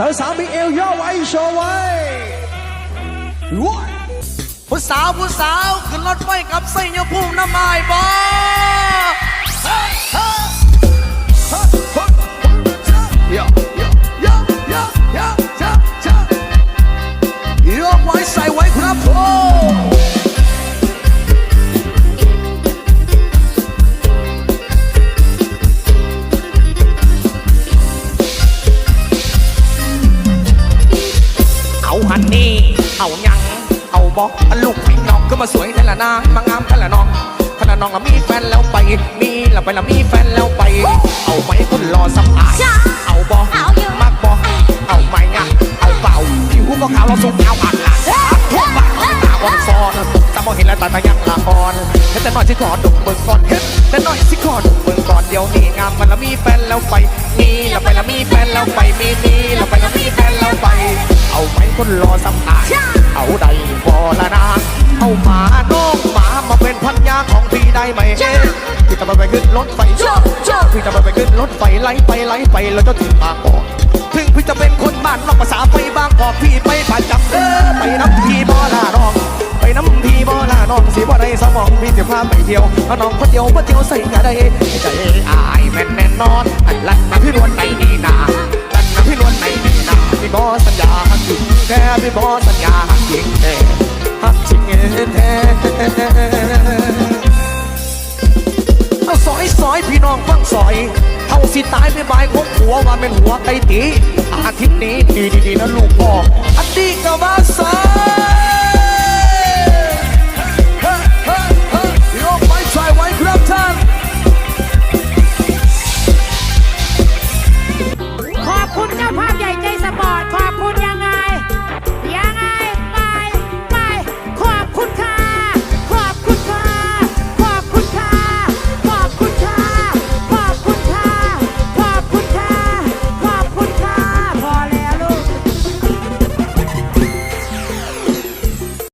สาวสาวมีเอวย่อไว้โชว์ไว้ผู้สาวผู้สาวขึ้นรถไฟกับไส้ยภูมิน้ำไม้บ่ย่อย่อย่อย่อย่อย่อย่ยกไว้ใส่ไว้ครับผม เอาหันนี่เอายังเอาบอกลูกพี่น้องก็มาสวยแต่ละนางมางามแต่ละน้องขณะน้องละมีแฟนแล้วไป มีละไปละมีแฟนแล้วไป เอาไหมคนรอสัมภาษณ์เอาบอกเอากบอกเอาไหมอะเอาเปล่าผิวก็ขาวเราสูงเอาอัดหลังทั่วบ้านตาวันซอนจำมองเห็นแล้วตาตายังละครเห็นแต่น้อยสิขอดุเบิ่งก่อนเห็นแต่น้อยสิขอดุเบิ่งก่อนเดี๋ยวนี้งามมันละมีแฟนแล้วไป มีละไปละมีแฟนแล้วไปมีมีละไป เอาไหมคนรอสัมภาษณ์เอาใดบอละนางเอาหมาน้องหมามาเป็นพันยาของพี่ได้ไหมพี่จะมาไปขึ้นรถไฟพี่จะมาไปขึ้นรถไฟไล่ไปไล่ไปแล้วจะถึงบางกอกถึงพี่จะเป็นคนบ้านนอกภาษาไปบางกอกพี่ไปประจำเด้อไปน้ำพี่บอลาน้องไปน้ำพี่บอลาน้องสิบ่ได้สมองพี่จะพาไปเที่ยวเอาน้องคนเดียวบ่เที่ยวใส่กะได้ใจอาย หักจิงแค่พี่บอสัญญาหักจริงแท้หักจริงแท้เอาสอยสอยพี่น้องฟังซอยเท่าสิตายไม่บายคนหัวว่าเป็นหัวไก่ตีอาทิตย์นี้ดีดีดีนะลูกบอออันดีกับว่าสายขอบคุณเจ้าภาพ